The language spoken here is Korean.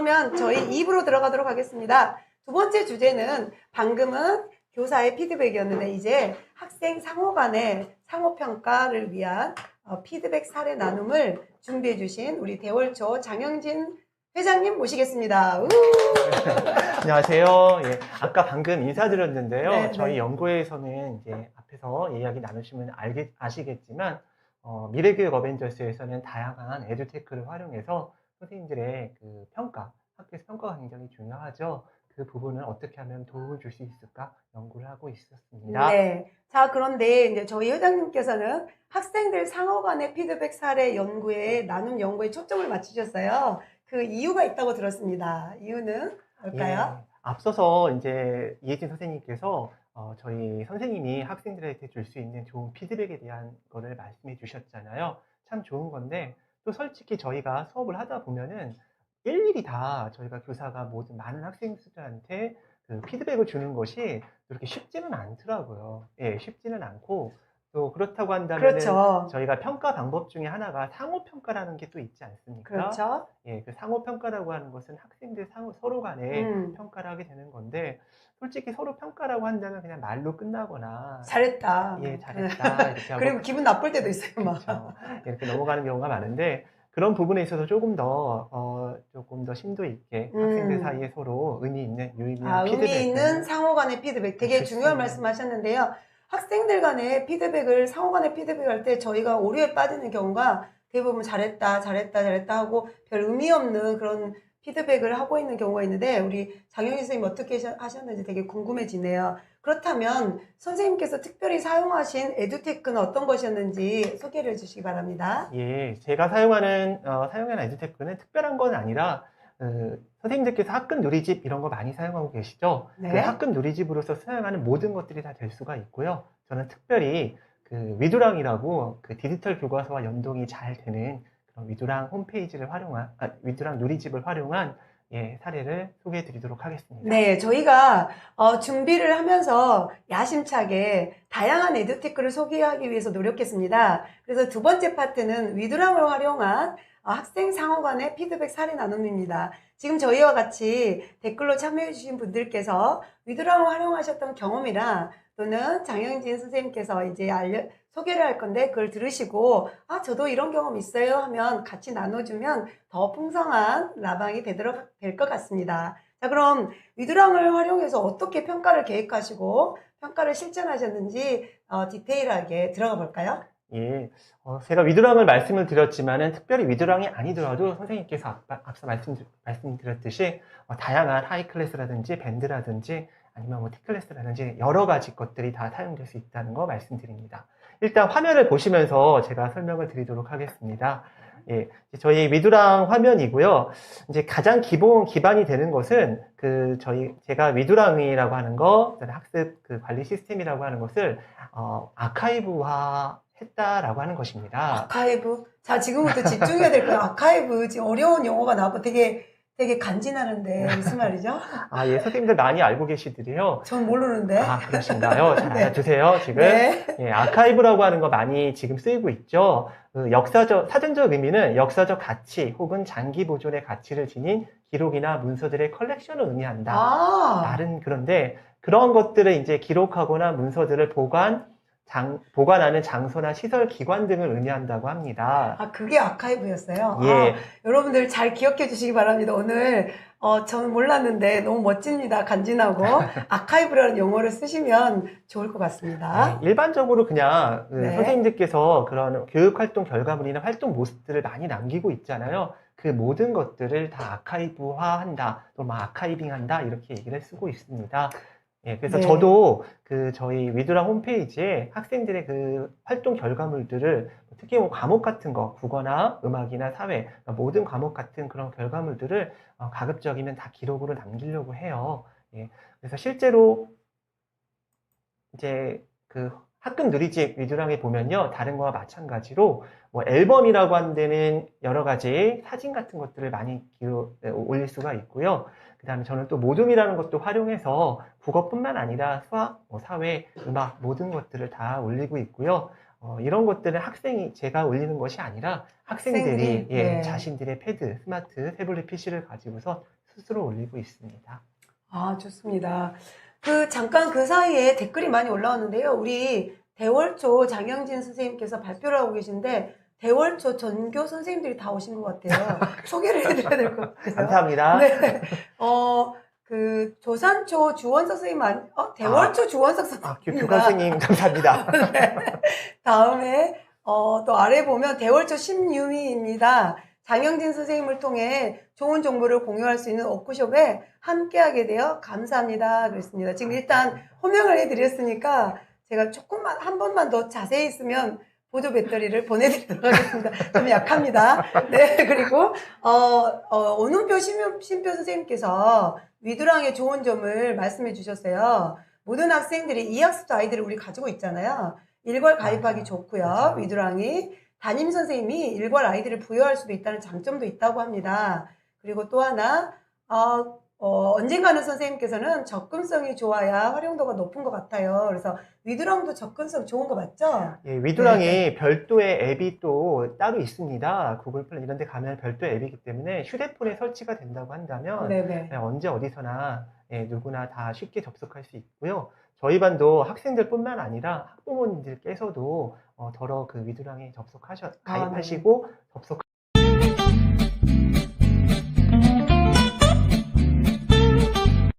그러면 저희 입으로 들어가도록 하겠습니다. 두 번째 주제는 방금은 교사의 피드백이었는데 이제 학생 상호 간의 상호 평가를 위한 어, 피드백 사례 나눔을 준비해 주신 우리 대월초 장영진 회장님 모시겠습니다. 우! 안녕하세요. 예, 아까 방금 인사드렸는데요. 네, 저희 네. 연구회에서는 이제 앞에서 이야기 나누시면 알겠, 아시겠지만 어, 미래교육 어벤져스에서는 다양한 에듀테크를 활용해서 선생님들의 그 평가, 학교에서 평가가 굉장히 중요하죠. 그 부분을 어떻게 하면 도움을 줄 수 있을까 연구를 하고 있었습니다. 네. 자, 그런데 이제 저희 회장님께서는 학생들 상호 간의 피드백 사례 연구에 나눔 연구에 초점을 맞추셨어요. 그 이유가 있다고 들었습니다. 이유는 뭘까요? 예, 앞서서 이제 이혜진 선생님께서 어, 저희 선생님이 학생들에게 줄 수 있는 좋은 피드백에 대한 거를 말씀해 주셨잖아요. 참 좋은 건데 또 솔직히 저희가 수업을 하다 보면은 일일이 다 저희가 교사가 모든 많은 학생들한테 그 피드백을 주는 것이 그렇게 쉽지는 않더라고요. 예, 쉽지는 않고 또 그렇다고 한다면 그렇죠. 저희가 평가 방법 중에 하나가 상호 평가라는 게 또 있지 않습니까? 그렇죠. 예, 그 상호 평가라고 하는 것은 학생들 상호, 서로 간에 음. 평가를 하게 되는 건데 솔직히 서로 평가라고 한다면 그냥 말로 끝나거나 잘했다. 예, 잘했다 이렇게 하고 그리고 기분 나쁠 때도 있어요, 막. 그렇죠. 이렇게 넘어가는 경우가 많은데 그런 부분에 있어서 조금 더 어, 조금 더 심도 있게 음. 학생들 사이에 서로 의미 있는 유의미한 아, 피드백을 의미 있는 상호 간의 피드백. 되게 좋습니다. 중요한 말씀 하셨는데요. 학생들 간의 피드백을, 상호 간의 피드백을 할때 저희가 오류에 빠지는 경우가 대부분 잘했다, 잘했다, 잘했다 하고 별 의미 없는 그런 피드백을 하고 있는 경우가 있는데 우리 장영희 선생님 어떻게 하셨- 하셨는지 되게 궁금해지네요. 그렇다면 선생님께서 특별히 사용하신 에듀테크는 어떤 것이었는지 소개를 해주시기 바랍니다. 예, 제가 사용하는 어, 사용하는 에듀테크는 특별한 건 아니라 어, 선생님들께서 학급 누리집 이런 거 많이 사용하고 계시죠? 네. 그 학급 누리집으로서 사용하는 모든 것들이 다 될 수가 있고요. 저는 특별히 그 위두랑이라고 그 디지털 교과서와 연동이 잘 되는 그런 위두랑 홈페이지를 활용한 아, 위두랑 누리집을 활용한 예, 사례를 소개해 드리도록 하겠습니다. 네, 저희가 어, 준비를 하면서 야심차게 다양한 에듀테크를 소개하기 위해서 노력했습니다. 그래서 두 번째 파트는 위드랑을 활용한 어, 학생 상호 간의 피드백 사례 나눔입니다. 지금 저희와 같이 댓글로 참여해주신 분들께서 위드랑을 활용하셨던 경험이나 또는 장영진 선생님께서 이제 알려, 소개를 할 건데 그걸 들으시고 아 저도 이런 경험 있어요 하면 같이 나눠주면 더 풍성한 라방이 되도록 될 것 같습니다. 자 그럼 위드랑을 활용해서 어떻게 평가를 계획하시고 평가를 실천하셨는지 어, 디테일하게 들어가 볼까요? 예, 어, 제가 위드랑을 말씀을 드렸지만은 특별히 위드랑이 아니더라도 선생님께서 앞서 말씀, 말씀드렸듯이 어, 다양한 하이 클래스라든지 밴드라든지 아니면 뭐 T클래스라든지 여러 가지 것들이 다 사용될 수 있다는 거 말씀드립니다. 일단 화면을 보시면서 제가 설명을 드리도록 하겠습니다. 예, 저희 위두랑 화면이고요. 이제 가장 기본 기반이 되는 것은 그 저희 제가 위두랑이라고 하는 거, 학습 그 관리 시스템이라고 하는 것을 어, 아카이브화 했다라고 하는 것입니다. 아카이브. 자 지금부터 집중해야 될 거예요. 아카이브 지금 어려운 용어가 나왔고 되게 되게 간지나는데 무슨 말이죠? 아, 예, 선생님들 많이 알고 계시더래요. 전 모르는데. 아, 그러신가요? 잘 네. 알아두세요, 지금. 네. 예, 아카이브라고 하는 거 많이 지금 쓰이고 있죠. 그 역사적, 사전적 의미는 역사적 가치 혹은 장기 보존의 가치를 지닌 기록이나 문서들의 컬렉션을 의미한다. 아. 말은 그런데 그런 것들을 이제 기록하거나 문서들을 보관, 장, 보관하는 장소나 시설, 기관 등을 의미한다고 합니다. 아, 그게 아카이브였어요? 예. 아, 여러분들 잘 기억해 주시기 바랍니다. 오늘, 어, 저는 몰랐는데 너무 멋집니다. 간지나고. 아카이브라는 용어를 쓰시면 좋을 것 같습니다. 네, 일반적으로 그냥 그 네. 선생님들께서 그런 교육활동 결과물이나 활동 모습들을 많이 남기고 있잖아요. 그 모든 것들을 다 아카이브화한다, 또뭐 아카이빙한다 이렇게 얘기를 쓰고 있습니다. 예, 그래서 네. 저도 그 저희 위드랑 홈페이지에 학생들의 그 활동 결과물들을 특히 뭐 과목 같은 거, 국어나 음악이나 사회, 그러니까 모든 과목 같은 그런 결과물들을 어, 가급적이면 다 기록으로 남기려고 해요. 예, 그래서 실제로 이제 그 학급 누리집 위드랑에 보면요. 다른 거와 마찬가지로 뭐 앨범이라고 하는 데는 여러 가지 사진 같은 것들을 많이 기록, 네, 올릴 수가 있고요. 그 다음에 저는 또 모둠이라는 것도 활용해서 국어뿐만 아니라 수학, 뭐 사회, 음악 모든 것들을 다 올리고 있고요. 어, 이런 것들은 학생이 제가 올리는 것이 아니라 학생들이 학생들이, 예, 네. 자신들의 패드, 스마트, 태블릿 PC를 가지고서 스스로 올리고 있습니다. 아, 좋습니다. 그, 잠깐 그 사이에 댓글이 많이 올라왔는데요. 우리 대월초 장영진 선생님께서 발표를 하고 계신데, 대월초 전교 선생님들이 다 오신 것 같아요. 소개를 해드려야 될 것 같아요. 감사합니다. 네. 어, 그, 조산초 주원석 선생님, 아니, 어, 대월초 주원석 아, 교, 선생님. 교관생님 감사합니다. 다음에, 어, 또 아래 보면 대월초 심유미입니다. 장영진 선생님을 통해 좋은 정보를 공유할 수 있는 워크숍에 함께하게 되어 감사합니다. 그랬습니다. 지금 일단 호명을 해드렸으니까 제가 조금만, 한 번만 더 자세히 있으면 보조 배터리를 보내드리도록 하겠습니다. 좀 약합니다. 네, 그리고, 어, 어, 오는표 심표, 심표 선생님께서 위두랑의 좋은 점을 말씀해 주셨어요. 모든 학생들이 이 학습도 아이들을 우리 가지고 있잖아요. 일괄 가입하기 맞아요. 좋고요. 위두랑이 담임 선생님이 일괄 아이들을 부여할 수도 있다는 장점도 있다고 합니다. 그리고 또 하나, 어, 어, 언젠가는 선생님께서는 접근성이 좋아야 활용도가 높은 것 같아요. 그래서 위두랑도 접근성 좋은 거 맞죠? 예, 위두랑이 네. 별도의 앱이 또 따로 있습니다. 구글 플레이 이런 데 가면 별도의 앱이기 때문에 휴대폰에 설치가 된다고 한다면 네네. 네, 언제 어디서나 예, 누구나 다 쉽게 접속할 수 있고요. 저희 반도 학생들뿐만 아니라 학부모님들께서도 어, 더러 그 위두랑에 접속하셔 가입하시고 접속